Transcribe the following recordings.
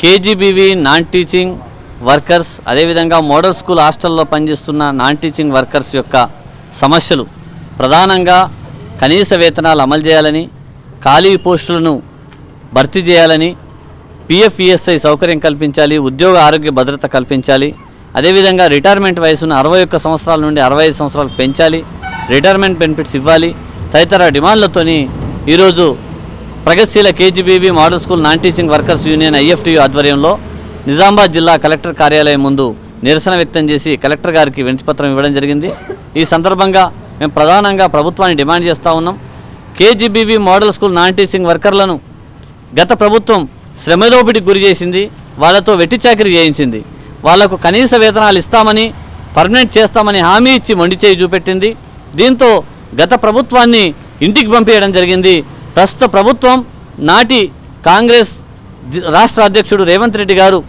KGBV non teaching workers అదేవిధంగా model school హాస్టల్లో పనిచేస్తున్న నాన్ టీచింగ్ వర్కర్స్ యొక్క సమస్యలు ప్రధానంగా కనీస వేతనాలు అమలు చేయాలని ఖాళీ పోస్టులను భర్తీ చేయాలని పిఎఫ్ఈఎస్ఐ సౌకర్యం కల్పించాలి ఉద్యోగ ఆరోగ్య భద్రత కల్పించాలి. అదేవిధంగా రిటైర్మెంట్ వయసును అరవై ఒక్క సంవత్సరాల నుండి అరవై ఐదు సంవత్సరాలు పెంచాలి. రిటైర్మెంట్ బెనిఫిట్స్ ఇవ్వాలి. తదితర డిమాండ్లతోని ఈరోజు ప్రగతిశీల KGBV model school non teaching workers union IFTU ఆధ్వర్యంలో నిజామాబాద్ జిల్లా కలెక్టర్ కార్యాలయం ముందు నిరసన వ్యక్తం చేసి కలెక్టర్ గారికి వినతిపత్రం ఇవ్వడం జరిగింది. ఈ సందర్భంగా మేము ప్రధానంగా ప్రభుత్వాన్ని డిమాండ్ చేస్తూ ఉన్నాం. KGBV model school non teaching వర్కర్లను గత ప్రభుత్వం శ్రమదోపిడికి గురి చేసింది వాళ్ళతో వెట్టి చాకరీ చేయించింది. వాళ్ళకు కనీస వేతనాలు ఇస్తామని పర్మనెంట్ చేస్తామని హామీ ఇచ్చి మొండి చేయి చూపెట్టింది. దీంతో గత ప్రభుత్వాన్ని ఇంటికి పంపేయడం జరిగింది. ప్రస్తుత ప్రభుత్వం నాటి కాంగ్రెస్ రాష్ట్ర అధ్యక్షుడు Revanth Reddy garu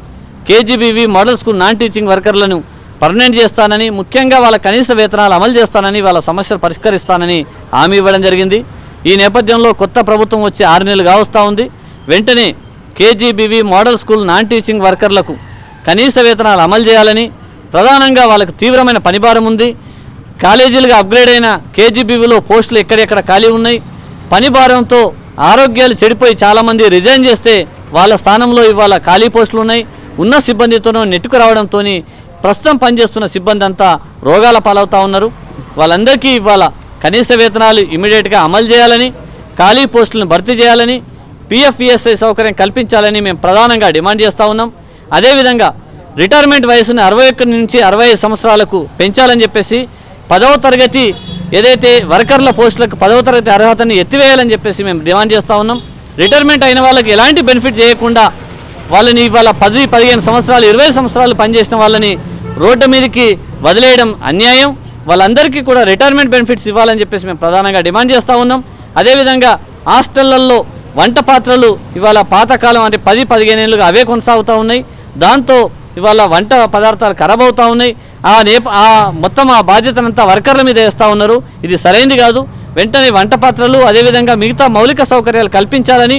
KGBV model school non teaching వర్కర్లను permanent చేస్తానని ముఖ్యంగా వాళ్ళ కనీస వేతనాలు అమలు చేస్తానని వాళ్ళ సమస్యలు పరిష్కరిస్తానని హామీ ఇవ్వడం జరిగింది. ఈ నేపథ్యంలో కొత్త ప్రభుత్వం వచ్చి ఆరు నెలలు కావస్తూ ఉంది. వెంటనే KGBV model school non teaching వర్కర్లకు కనీస వేతనాలు అమలు చేయాలని ప్రధానంగా వాళ్ళకు తీవ్రమైన పనిభారం ఉంది. కాలేజీలుగా అప్గ్రేడ్ అయిన కేజీబీవీలో పోస్టులు ఎక్కడెక్కడ ఖాళీ ఉన్నాయి. పని భారంతో ఆరోగ్యాలు చెడిపోయి చాలామంది రిజైన్ చేస్తే వాళ్ళ స్థానంలో ఇవాళ ఖాళీ పోస్టులు ఉన్నాయి. ఉన్న సిబ్బందితోనూ నెట్టుకు రావడంతో ప్రస్తుతం పనిచేస్తున్న సిబ్బంది అంతా రోగాల పాలవుతూ ఉన్నారు. వాళ్ళందరికీ ఇవాళ కనీస వేతనాలు ఇమీడియట్గా అమలు చేయాలని ఖాళీ పోస్టులను భర్తీ చేయాలని పిఎఫ్ఈఎస్ఐ సౌకర్యం కల్పించాలని మేము ప్రధానంగా డిమాండ్ చేస్తూ ఉన్నాం. అదేవిధంగా రిటైర్మెంట్ వయసును అరవై ఒకటి నుంచి అరవై ఐదు సంవత్సరాలకు పెంచాలని చెప్పేసి పదవ తరగతి ఏదైతే వర్కర్ల పోస్టులకు పదవ తరగతి అర్హతని ఎత్తివేయాలని చెప్పేసి మేము డిమాండ్ చేస్తూ ఉన్నాం. రిటైర్మెంట్ అయిన వాళ్ళకి ఎలాంటి బెనిఫిట్ చేయకుండా వాళ్ళని ఇవాళ పది పదిహేను సంవత్సరాలు ఇరవై సంవత్సరాలు పనిచేసిన వాళ్ళని రోడ్డు మీదకి వదిలేయడం అన్యాయం. వాళ్ళందరికీ కూడా రిటైర్మెంట్ బెనిఫిట్స్ ఇవ్వాలని చెప్పేసి మేము ప్రధానంగా డిమాండ్ చేస్తూ ఉన్నాం. అదేవిధంగా హాస్టళ్ళలో వంట పాత్రలు ఇవాళ పాతకాలం అంటే పది పదిహేను ఏళ్ళుగా అవే కొనసాగుతూ ఉన్నాయి. దాంతో ఇవాళ వంట పదార్థాలు ఖరాబ్ అవుతూ ఉన్నాయి. ఆ నేప ఆ మొత్తం ఆ బాధ్యతనంతా వర్కర్ల మీద వేస్తూ ఉన్నారు. ఇది సరైంది కాదు. వెంటనే వంట పాత్రలు అదేవిధంగా మిగతా మౌలిక సౌకర్యాలు కల్పించాలని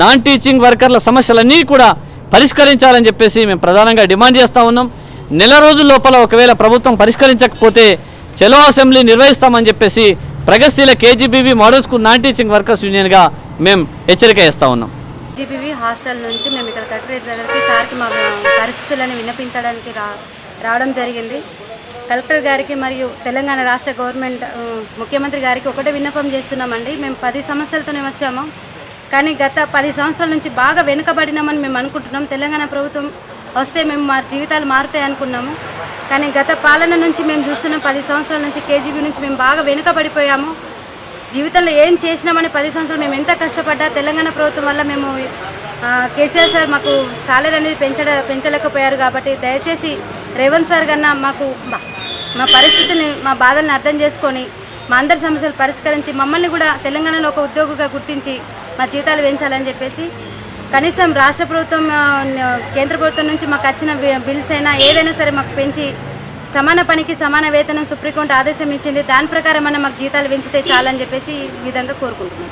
నాన్ టీచింగ్ వర్కర్ల సమస్యలన్నీ కూడా పరిష్కరించాలని చెప్పేసి మేము ప్రధానంగా డిమాండ్ చేస్తూ ఉన్నాం. నెల రోజుల లోపల ఒకవేళ ప్రభుత్వం పరిష్కరించకపోతే చలో అసెంబ్లీ నిర్వహిస్తామని చెప్పేసి ప్రగతిశీల KGBV model school non teaching workers యూనియన్గా మేము హెచ్చరిక ఇస్తూ ఉన్నాం. జీపీవీ హాస్టల్ నుంచి మేము ఇక్కడ కలెక్టరేట్ దగ్గరికి సార్కి మా పరిస్థితులను విన్నపించడానికి రా రావడం జరిగింది. కలెక్టర్ గారికి మరియు తెలంగాణ రాష్ట్ర గవర్నమెంట్ ముఖ్యమంత్రి గారికి ఒకటే విన్నపం చేస్తున్నామండి. మేము పది సమస్యలతోనే వచ్చాము. కానీ గత పది సంవత్సరాల నుంచి బాగా వెనుకబడినామని మేము అనుకుంటున్నాం. తెలంగాణ ప్రభుత్వం వస్తే మేము మా జీవితాలు మారుతాయి అనుకున్నాము కానీ గత పాలన నుంచి మేము చూస్తున్న పది సంవత్సరాల నుంచి కేజీబీ నుంచి మేము బాగా వెనుకబడిపోయాము. జీవితంలో ఏం చేసినామని పది సంవత్సరాలు మేము ఎంత కష్టపడ్డా తెలంగాణ ప్రభుత్వం వల్ల మేము కేసీఆర్ సార్ మాకు సాలరీ అనేది పెంచడ పెంచలేకపోయారు కాబట్టి దయచేసి రేవంత్ సార్ కన్నా మాకు మా- మా పరిస్థితిని మా బాధల్ని అర్థం చేసుకొని మా అందరి సమస్యలు పరిష్కరించి మమ్మల్ని కూడా తెలంగాణలో ఒక ఉద్యోగిగా గుర్తించి మా జీతాలు పెంచాలని చెప్పేసి కనీసం రాష్ట్ర ప్రభుత్వం కేంద్ర ప్రభుత్వం నుంచి మాకు వచ్చిన బిల్స్ అయినా ఏదైనా సరే మాకు పెంచి సమాన పనికి సమాన వేతనం సుప్రీంకోర్టు ఆదేశం ఇచ్చింది. దాని ప్రకారం మనం మాకు జీతాలు పెంచితే చాలని చెప్పేసి ఈ విధంగా కోరుకుంటున్నాం.